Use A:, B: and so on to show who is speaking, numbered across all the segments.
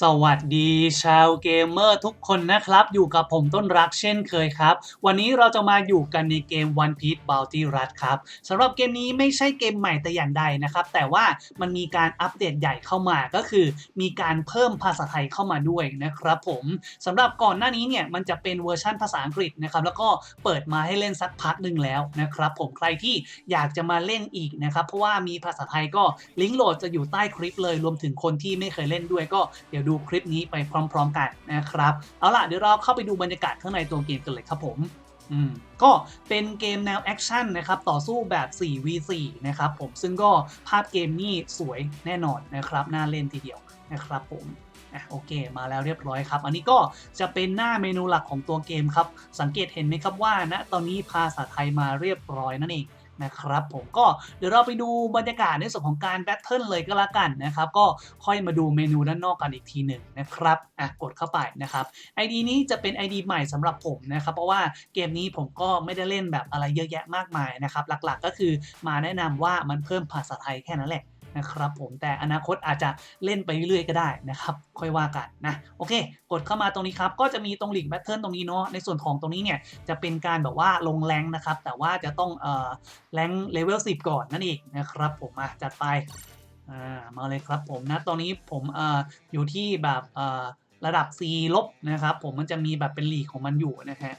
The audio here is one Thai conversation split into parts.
A: สวัสดีชาวเกมเมอร์ทุกคนนะครับ อยู่กับผมต้นรักเช่นเคยครับ วันนี้เราจะมาอยู่กันในเกม One Piece Bounty Run ครับสำหรับเกมนี้ไม่ใช่เกมใหม่แต่อย่างใดนะครับ แต่ว่ามันมีการอัปเดตใหญ่เข้ามาก็คือ มีการเพิ่มภาษาไทยเข้ามาด้วยนะครับผมสำหรับก่อนหน้านี้เนี่ยมันจะเป็นเวอร์ชั่นภาษาอังกฤษนะครับแล้วก็เปิดมาให้เล่นสักพักหนึ่งแล้วนะครับผมใครที่อยากจะมาเล่นอีกนะครับเพราะว่ามีภาษาไทยก็ลิงก์โหลดจะอยู่ใต้คลิปเลยรวมถึงคนที่ไม่เคยเล่นด้วยก็ดี๋ยวดูคลิปนี้ไปพร้อม ๆ กันนะครับ เอาล่ะเดี๋ยวเราเข้าไปดูบรรยากาศข้างในตัวเกมกันเลยครับผมอืมก็เป็นเกมแนวแอคชั่นนะครับต่อสู้แบบ 4v4 นะครับผมซึ่งก็ภาพเกมนี่สวยแน่นอนนะครับน่าเล่นทีเดียวนะครับผมอะโอเคมาแล้วเรียบร้อยครับ อันนี้ก็จะเป็นหน้าเมนูหลักของตัวเกมครับ สังเกตเห็นไหมครับว่าณตอนนี้ภาษาไทยมาเรียบร้อยนั่นเอง นะครับผมก็เดี๋ยวเราไปดูบรรยากาศในส่วนของการแบทเทิลเลยก็แล้วกันนะครับ ก็ค่อยมาดูเมนูด้านนอกกันอีกทีหนึ่งนะครับอะกดเข้าไปนะครับ ID นี้จะเป็น ID ใหม่สำหรับผมนะครับ เพราะว่าเกมนี้ผมก็ไม่ได้เล่นแบบอะไรเยอะแยะมากมายนะครับ หลักๆก็คือมาแนะนำว่ามันเพิ่มภาษาไทยแค่นั้นแหละ นะครับผมแต่อนาคตอาจจะเล่นไปเรื่อยๆก็ได้นะครับค่อยว่ากันนะโอเค กดเข้ามาตรงนี้ครับก็จะมีตรงลิงก์แบทเทิลตรงนี้เนาะในส่วนของตรงนี้เนี่ยจะเป็นการแบบว่าลงแรงนะครับแต่ว่าจะต้องเอ่อแรงเลเวล10 ก่อนนั่นเองนะครับผมมาจัดไปอ่ามาเลยครับผมนะตอนนี้ผมเอ่ออยู่ที่แบบเอ่อระดับ C ลบนะครับผมมันจะมีแบบเป็นหลีกของมันอยู่นะฮะ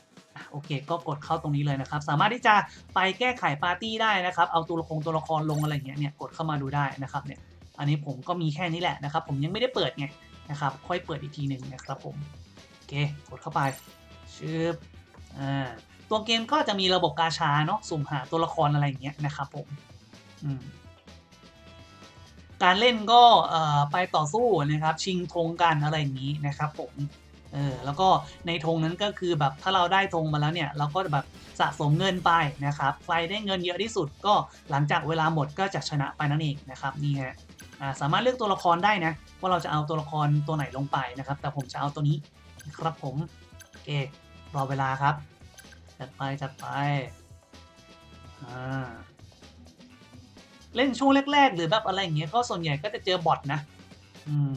A: โอเค ก็กดเข้าตรงนี้เลยนะครับ สามารถที่จะไปแก้ไขปาร์ตี้ได้นะครับ เอาตัวละครตัวละครลงอะไรเงี้ยเนี่ยกดเข้ามาดูได้นะครับเนี่ย อันนี้ผมก็มีแค่นี้แหละนะครับ ผมยังไม่ได้เปิดไงนะครับ ค่อยเปิดอีกทีหนึ่งนะครับผม โอเค กดเข้าไปชึบอ่า ตัวเกมก็จะมีระบบกาชาเนาะ สุ่มหาตัวละครอะไรอย่างเงี้ยนะครับผม อืมการเล่นก็ไปต่อสู้นะครับชิงธงกันอะไรอย่างนี้นะครับผม เออแล้วก็ในธงนั้นก็คือแบบถ้าเราได้ธงมาแล้วเนี่ย เราก็แบบสะสมเงินไปนะครับ ใครได้เงินเยอะที่สุดก็หลังจากเวลาหมดก็จะชนะไปนั่นเองนะครับนี่ฮะสามารถเลือกตัวละครได้นะว่าเราจะเอาตัวละครตัวไหนลงไปนะครับ แต่ผมจะเอาตัวนี้ครับผมโอเครอเวลาครับ จัดไปจัดไปเล่นช่วงแรกๆ หรือแบบอะไรอย่างเงี้ยก็ส่วนใหญ่ก็จะเจอบอทนะ อืม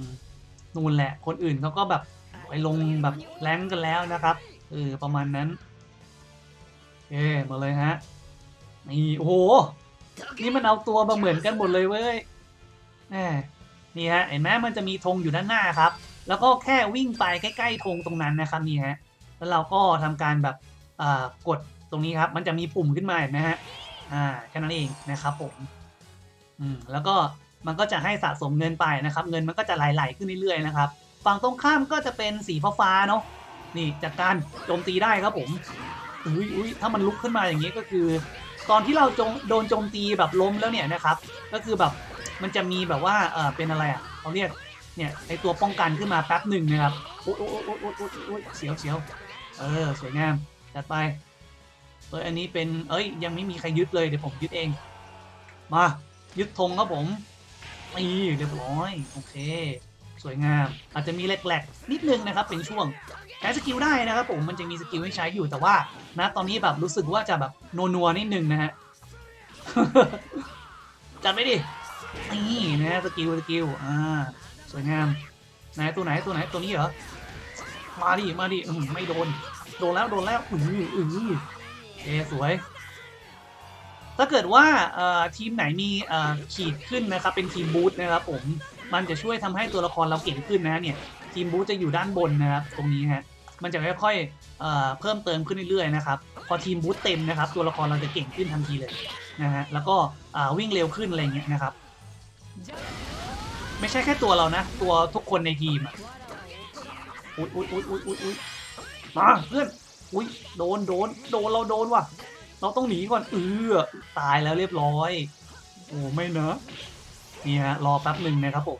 A: นู่นแหละ คนอื่นเขาก็แบบ ไปลงแบบแรงกันแล้วนะครับเออประมาณนั้นโอเคมาเลยฮะนี่โอ้โหนี่มันเอาตัวมาเหมือนกันหมดเลยเว้ยแหมนี่ฮะเห็นไหมมันจะมีธงอยู่ด้านหน้าครับ แล้วก็แค่วิ่งไปใกล้ๆธงตรงนั้นนะครับนี่ฮะแล้วเราก็ทำการแบบอ่ากดตรงนี้ครับ มันจะมีปุ่มขึ้นมาเห็นไหมฮะอ่าแค่นั้นเองนะครับผมอืมแล้วก็มันก็จะให้สะสมเงินไปนะครับ เงินมันก็จะไหลๆขึ้นเรื่อยๆนะครับ ฝั่งตรงข้ามก็จะเป็นสีฟ้าๆเนาะนี่จากการโจมตีได้ครับผมอุ้ยอุ้ยถ้ามันลุกขึ้นมาอย่างนี้ก็คือ ตอนที่เราจงโดนโจมตีแบบล้มแล้วเนี่ยนะครับ ก็คือแบบมันจะมีแบบว่าเออเป็นอะไรอะเขาเรียกเนี่ยไอตัวป้องกันขึ้นมาแป๊บหนึ่งนะครับโอ๊ยโอ๊ยโอ๊ยโอ๊ยโอ๊ยโอ๊ยเสียวเสียวเออสวยงามจัดไปเอ้ยอันนี้เป็นเอ้ยยังไม่มีใครยึดเลยเดี๋ยวผมยึดเอง มายึดธงครับผมนี่เรียบร้อยโอเค สวยงาม อาจจะมีแหลกๆนิดนึงนะครับเป็นช่วงใช้สกิลได้นะครับผมมันจะมีสกิลให้ใช้อยู่แต่ว่านะตอนนี้แบบรู้สึกว่าจะแบบนัวๆนิดนึงนะฮะจัดไปดินี่นะสกิลสกิลอ่าสวยงามไหนตัวไหนตัวไหนตัวนี้เหรอมาดิมาดิอืมไม่โดน โดนแล้วโดนแล้วอืออือเอสวย ถ้าเกิดว่าเอ่อทีมไหนมีเอ่อขีดขึ้นนะครับเป็นทีมบูธนะครับผม มันจะช่วยทำให้ตัวละครเราเก่งขึ้นนะเนี่ยทีมบูธจะอยู่ด้านบนนะครับตรงนี้ฮะมันจะค่อยๆเเพิ่มเติมขึ้นเรื่อยๆนะครับพอทีมบูธเต็มนะครับ ตัวละครเราจะเก่งขึ้นทันทีเลยนะฮะแล้วก็วิ่งเร็วขึ้นอะไรเงี้ยนะครับ ไม่ใช่แค่ตัวเรานะ ตัวทุกคนในทีมอะอุ้ยอุ้ยอุ้ยอุ้ยอุ้ยอุ้ยมาเพื่อนอุ้ยโดนโดนโดนเราโดนว่ะ เราต้องหนีก่อนเออตายแล้วเรียบร้อย โอ้ไม่เนอะ นี่ฮะรอแป๊บหนึ่งนะครับผม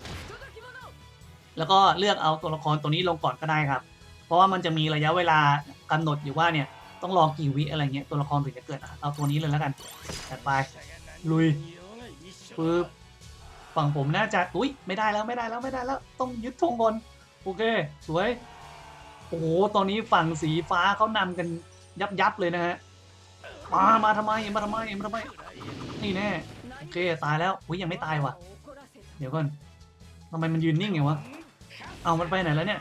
A: แล้วก็เลือกเอาตัวละครตัวนี้ลงก่อนก็ได้ครับ เพราะว่ามันจะมีระยะเวลากำหนดอยู่ว่าเนี่ยต้องรอกี่วิอะไรเงี้ยตัวละครถึงจะเกิดเอาตัวนี้เลยแล้วกันจัดไปลุยปึ๊บฝั่งผมน่าจะอุ้ยไม่ได้แล้วไม่ได้แล้วไม่ได้แล้ว ต้องยึดธงก่อนโอเค สวยโอ้โหตอนนี้ฝั่งสีฟ้าเขานำกันยับยับเลยนะฮะมามาทำไมมาทำไมมาทำไมนี่แน่โอเคตายแล้วอุ้ยยังไม่ตายว่ะ เดี๋ยวก่อนทำไมมันยืนนิ่งไงวะ เอามันไปไหนแล้วเนี่ย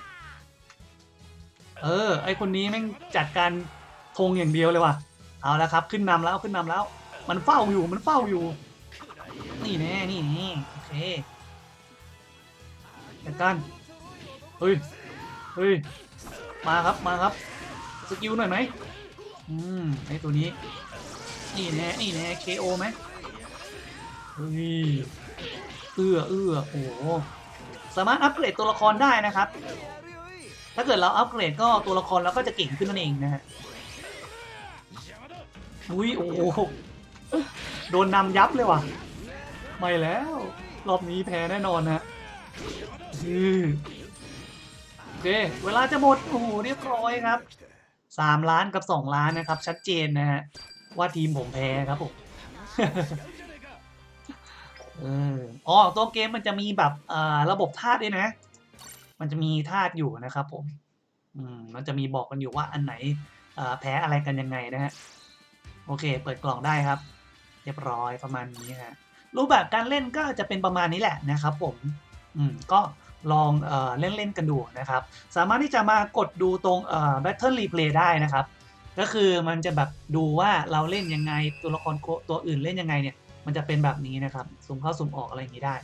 A: เออ ไอคนนี้แม่งจัดการธงอย่างเดียวเลยว่ะ เอาแล้วครับ ขึ้นนำแล้วขึ้นนำแล้ว มันเฝ้าอยู่มันเฝ้าอยู่ นี่แน่นี่แน่โอเคจัดการเฮ้ยเฮ้ยมาครับมาครับสกิลหน่อยไหมอืมไอตัวนี้ นี่แน่นี่แน่ KO ไหมเฮ้ย เอื้อเอื้อโอ้โหสามารถอัปเกรดตัวละครได้นะครับ ถ้าเกิดเราอัปเกรดก็ตัวละครเราก็จะเก่งขึ้นนั่นเองนะฮะอุ้ยโอ้โหโดนนำยับเลยว่ะ ไม่แล้ว รอบนี้แพ้แน่นอนนะโอเค เวลาจะหมด โอ้โห เรียบร้อยครับสามล้านกับสองล้านนะครับ ชัดเจนนะฮะ ว่าทีมผมแพ้ครับผม อ๋อตัวเกมมันจะมีแบบเอ่อระบบธาตุด้วยนะ มันจะมีธาตุอยู่นะครับผมอืมมันจะมีบอกกันอยู่ว่าอันไหนเอ่อแพ้อะไรกันยังไงนะฮะ โอเค เปิดกล่องได้ครับ เรียบร้อยประมาณนี้ฮะ รูปแบบการเล่นก็จะเป็นประมาณนี้แหละนะครับผม อืม ก็ลองเอ่อเล่นเล่นๆกันดูนะครับ สามารถที่จะมากดดูตรงเอ่อ Battle Replay ได้นะครับ ก็คือมันจะแบบดูว่าเราเล่นยังไง ตัวละครตัวอื่นเล่นยังไงเนี่ย มันจะเป็นแบบนี้นะครับซูมเข้าซูมออกอะไรอย่างนี้ได้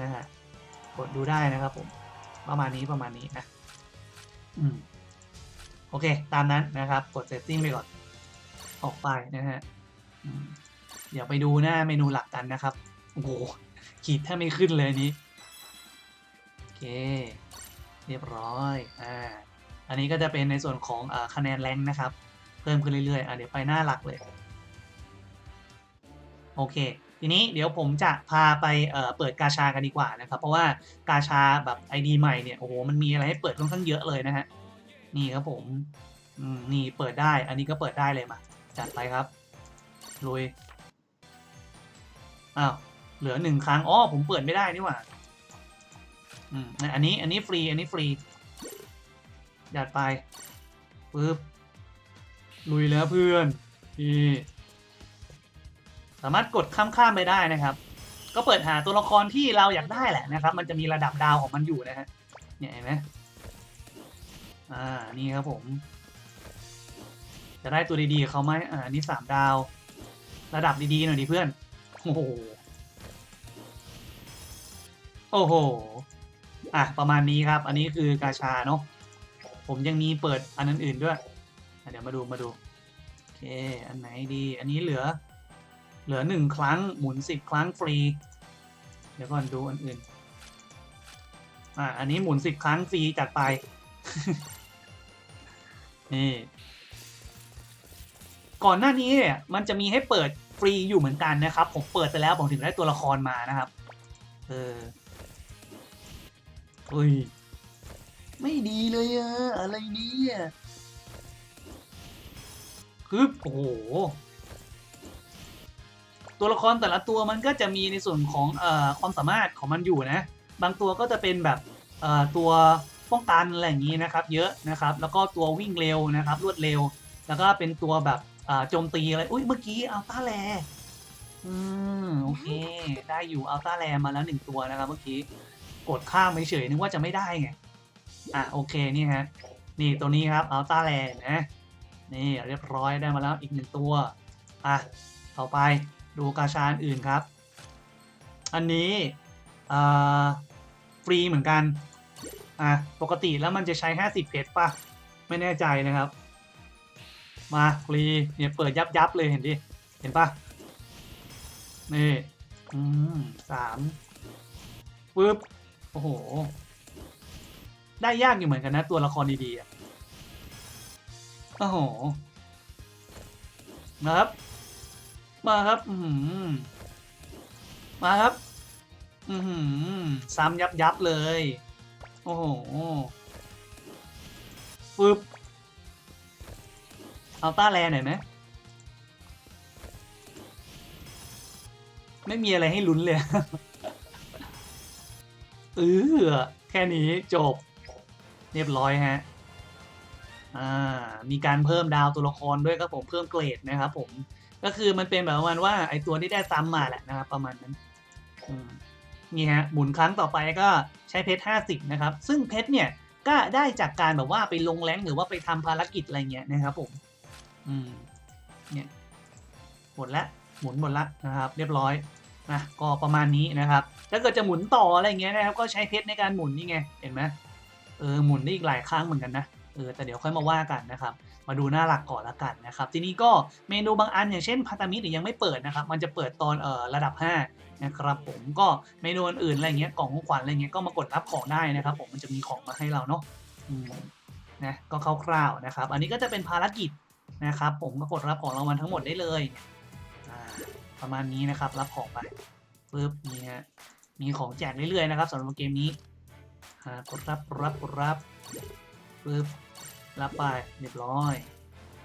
A: นะฮะกดดูได้นะครับผมประมาณนี้ประมาณนี้นะอืมโอเค ตามนั้นนะครับ กด setting ไปก่อน ออกไปนะฮะเดี๋ยวไปดูหน้าเมนูหลักกันนะครับ โอ้โห ขีดแทบไม่ขึ้นเลยนี้ โอเค เรียบร้อย อ่า อันนี้ก็จะเป็นในส่วนของอคะแนนแรงนะครับ เพิ่มขึ้นเรื่อยๆ อะเดี๋ยวไปหน้าหลักเลย โอเค ทีนี้เดี๋ยวผมจะพาไปเเปิดกาชากันดีกว่านะครับ เพราะว่ากาชาแบบ ID ใหม่เนี่ย โอ้โห มันมีอะไรให้เปิดค่อนข้างเยอะเลยนะฮะ นี่ครับผมอืมนี่เปิดได้ อันนี้ก็เปิดได้เลยมา จัดไปครับ ลุย อ้าว เหลือหนึ่งครั้ง อ๋อ ผมเปิดไม่ได้นี่หว่า อืม อันนี้ อันนี้ฟรี อันนี้ฟรี จัดไปปึ๊บ ลุยแล้วเพื่อนนี่ สามารถกดข้ามๆไปได้นะครับ ก็เปิดหาตัวละครที่เราอยากได้แหละนะครับ มันจะมีระดับดาวของมันอยู่นะฮะเนี่ยเห็นไหมอ่านี่ครับผม จะได้ตัวดีๆเขาไหมอ่านี่สามดาว ระดับดีๆหน่อยดิเพื่อนโอ้โหโอ้โหอะประมาณนี้ครับ อันนี้คือกาชาเนาะผมยังมีเปิดอันอื่นๆด้วยเดี๋ยวมาดูมาดูโอเคอันไหนดี อันนี้เหลือ เหลือหนึ่งครั้งหมุนสิบครั้งฟรี เดี๋ยวก่อนดูอันอื่น อะอันนี้หมุนสิบครั้งฟรีจัดไป นี่ ก่อนหน้านี้เนี่ยมันจะมีให้เปิดฟรีอยู่เหมือนกันนะครับ ผมเปิดไปแล้วผมถึงได้ตัวละครมานะครับ เออเฮ้ย ไม่ดีเลยอะอะไรเนี่ยคือโอ้โห ตัวละครแต่ละตัวมันก็จะมีในส่วนของเอ่อความสามารถของมันอยู่นะ บางตัวก็จะเป็นแบบเอ่อตัวป้องกันอะไรอย่างนี้นะครับเยอะนะครับแล้วก็ตัววิ่งเร็วนะครับรวดเร็ว แล้วก็เป็นตัวแบบอ่าโจมตีอะไรอุ้ยเมื่อกี้อัลต้าแลอืมโอเค ได้อยู่อัลต้าแลมาแล้วหนึ่งตัวนะครับเมื่อกี้กดข้ามไปเฉยนึกว่าจะไม่ได้ไงอะโอเคนี่ฮะนี่ตัวนี้ครับอัลต้าแลนะนี่เรียบร้อยได้มาแล้วอีกหนึ่งตัวอะต่อไป ดูกาชาญอื่นครับ อันนี้ฟรีเหมือนกัน อะ ปกติแล้วมันจะใช้ 50 เพชรป่ะ ไม่แน่ใจนะครับ มาฟรีเนี่ยเปิดยับยับเลยเห็นดิ เห็นป่ะ นี่ อืมสามปึ๊บ โอ้โห ได้ยากอยู่เหมือนกันนะ ตัวละครดีๆอะโอ้โหนะครับ มาครับอืมาครับ อือหือซ้ำยับยับเลย โอ้โหฟึบเอาต้าแลหน่อยไหมไม่มีอะไรให้ลุ้นเลยเออแค่นี้จบ เรียบร้อยฮะ อ่า มีการเพิ่มดาวตัวละครด้วยครับผม เพิ่มเกรดนะครับผม ก็คือมันเป็นแบบประมาณว่าไอตัวที่ได้ซ้ำมาแหละนะครับประมาณนั้นนี่ฮะหมุนครั้งต่อไปก็ใช้เพชร50 นะครับ ซึ่งเพชรเนี่ยก็ได้จากการแบบว่าไปลงแรงหรือว่าไปทำภารกิจอะไรเงี้ยนะครับผมอืมเนี่ยหมดละหมุนหมดละนะครับ เรียบร้อยนะก็ประมาณนี้นะครับถ้าเกิดจะหมุนต่ออะไรเงี้ยนะครับก็ใช้เพชรในการหมุนนี่ไงเห็นไหมเออหมุนได้อีกหลายครั้งเหมือนกันนะ เออแต่เดี๋ยวค่อยมาว่ากันนะครับ มาดูหน้าหลักก่อนละกันนะครับ ทีนี้ก็เมนูบางอันอย่างเช่นพัตามิเนี่ยยังไม่เปิดนะครับ มันจะเปิดตอนเอ่อระดับ 5 นะครับ ผมก็เมนูอื่นๆอะไรเงี้ยกล่องของขวัญอะไรเงี้ยก็มากดรับของได้นะครับ ผมมันจะมีของมาให้เราเนาะนะก็คร่าวๆนะครับ อันนี้ก็จะเป็นภารกิจนะครับ ผมก็กดรับของรางวัลทั้งหมดได้เลยประมาณนี้นะครับ รับของไปปึ๊บนี่ฮะมีของแจกเรื่อยๆนะครับสำหรับเกมนี้กดรับรับกดรับปึ๊บ รับไปเรียบร้อย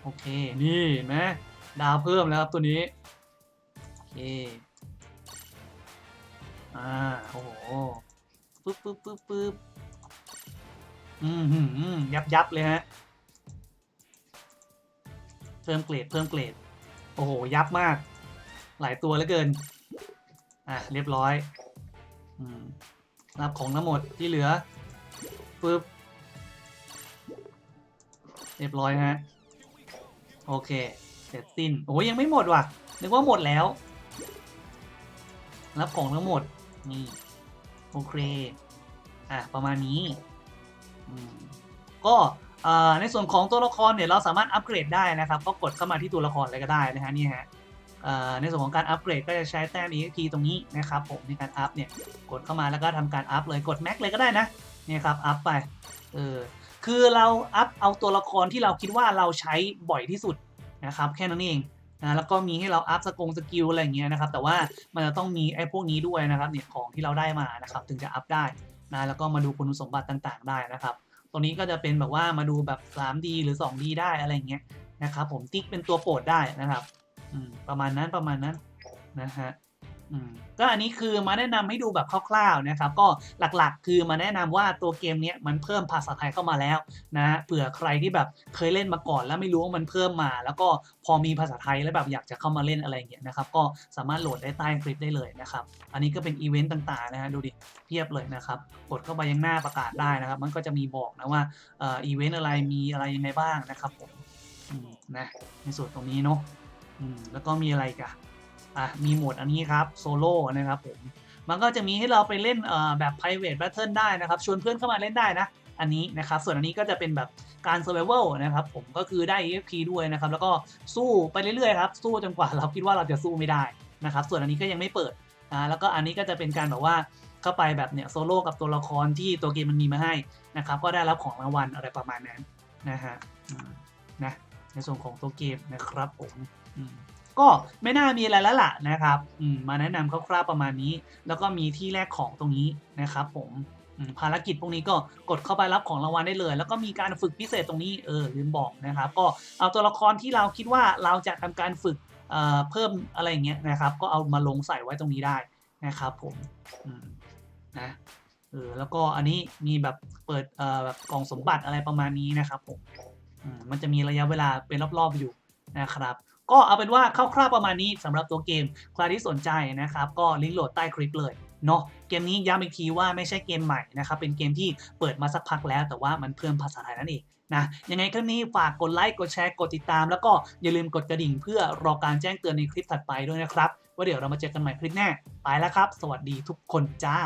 A: โอเค นี่เห็นไหมดาวเพิ่มแล้วครับตัวนี้ โอเค อ่า โอ้โห ปึ๊บปึ๊บปึ๊บปึ๊บอืมหืมยับยับเลยฮะ เพิ่มเกรด เพิ่มเกรด โอ้โห ยับมาก หลายตัวเหลือเกิน อะ เรียบร้อย อืม รับของทั้งหมดที่เหลือปึ๊บ เรียบร้อยฮะ โอเค เสร็จสิ้น โอ้ยยังไม่หมดว่ะ นึกว่าหมดแล้ว รับของทั้งหมด นี่ โอเค อะ ประมาณนี้ ก็ในส่วนของตัวละครเนี่ยเราสามารถอัปเกรดได้นะครับ ก็กดเข้ามาที่ตัวละครเลยก็ได้นะฮะนี่ฮะในส่วนของการอัปเกรดก็จะใช้แต้ม EXP ตรงนี้นะครับผมในการอัพเนี่ยกดเข้ามาแล้วก็ทำการอัพเลยกดแม็กเลยก็ได้นะนี่ครับอัพไปเออ คือเราอัพเอาตัวละครที่เราคิดว่าเราใช้บ่อยที่สุดนะครับแค่นั้นเองนะแล้วก็มีให้เราอัพสกงสกิลอะไรอย่างเงี้ยนะครับแต่ว่ามันจะต้องมีไอ้พวกนี้ด้วยนะครับเนี่ยของที่เราได้มานะครับถึงจะอัพได้นะแล้วก็มาดูคุณสมบัติต่างๆได้นะครับตรงนี้ก็จะเป็นแบบว่ามาดูแบบ 3D หรือ 2D ได้อะไรอย่างเงี้ยนะครับผมติ๊กเป็นตัวโปรดได้นะครับอืมประมาณนั้นประมาณนั้นนะฮะ ก็อันนี้คือมาแนะนำให้ดูแบบคร่าวๆนะครับ ก็หลักๆ คือมาแนะนำว่าตัวเกมเนี้ยมันเพิ่มภาษาไทยเข้ามาแล้วนะฮะเผื่อใครที่แบบเคยเล่นมาก่อน แล้วไม่รู้ว่ามันเพิ่มมา แล้วก็พอมีภาษาไทยแล้วแบบอยากจะเข้ามาเล่นอะไรเงี้ยนะครับ ก็สามารถโหลดได้ใต้คลิปได้เลยนะครับ อันนี้ก็เป็นอีเวนต์ต่างๆนะฮะดูดิเพียบเลยนะครับกดเข้าไปยังหน้าประกาศได้นะครับ มันก็จะมีบอกนะว่าอ่ออีเวนต์อะไรมีอะไรยังไงบ้างนะครับผมนะในส่วนตรงนี้เนาะอืมแล้วก็มีอะไรกัน อะมีโหมดอันนี้ครับโซโล่นะครับผมมันก็จะมีให้เราไปเล่นแบบ private battle ได้นะครับ ชวนเพื่อนเข้ามาเล่นได้นะอันนี้นะครับส่วนอันนี้ก็จะเป็นแบบการ survival นะครับผมก็คือได้ EXP ด้วยนะครับ แล้วก็สู้ไปเรื่อยๆครับสู้จนกว่าเราคิดว่าเราจะสู้ไม่ได้นะครับ ส่วนอันนี้ก็ยังไม่เปิดอ่าแล้วก็อันนี้ก็จะเป็นการแบบว่าเข้าไปแบบเนี่ยโซโล่กับตัวละครที่ตัวเกมมันมีมาให้นะครับ ก็ได้รับของรางวัลอะไรประมาณนั้นนะฮะนะในส่วนของตัวเกมนะครับผมอืม ก็ไม่น่ามีอะไรแล้วล่ะนะครับอืมาแนะนำคร่าวๆประมาณนี้ แล้วก็มีที่แลกของตรงนี้นะครับผมภารกิจพวกนี้ก็กดเข้าไปรับของรางวัลได้เลย แล้วก็มีการฝึกพิเศษตรงนี้เออลืมบอกนะครับ ก็เอาตัวละครที่เราคิดว่าเราจะทำการฝึกเเพิ่มอะไรอย่างเงี้ยนะครับ ก็เอามาลงใส่ไว้ตรงนี้ได้นะครับผมมนะเออแล้วก็อันนี้มีแบบเปิดเอ่อแบบกล่องสมบัติอะไรประมาณนี้นะครับผมมมันจะมีระยะเวลาเป็นรอบๆอยู่นะครับ ก็เอาเป็นว่าคร่าวๆประมาณนี้สำหรับตัวเกม ใครที่สนใจนะครับก็ลิงก์โหลดใต้คลิปเลยเนาะเกมนี้ย้ำอีกทีว่าไม่ใช่เกมใหม่นะครับเป็นเกมที่เปิดมาสักพักแล้ว แต่ว่ามันเพิ่มภาษาไทยนั่นเองนะยังไงคลิปนี้ฝากกดไลค์กดแชร์กดติดตาม แล้วก็อย่าลืมกดกระดิ่งเพื่อรอการแจ้งเตือนในคลิปถัดไปด้วยนะครับ ว่าเดี๋ยวเรามาเจอกันใหม่คลิปหน้าไปแล้วครับ สวัสดีทุกคนจ้า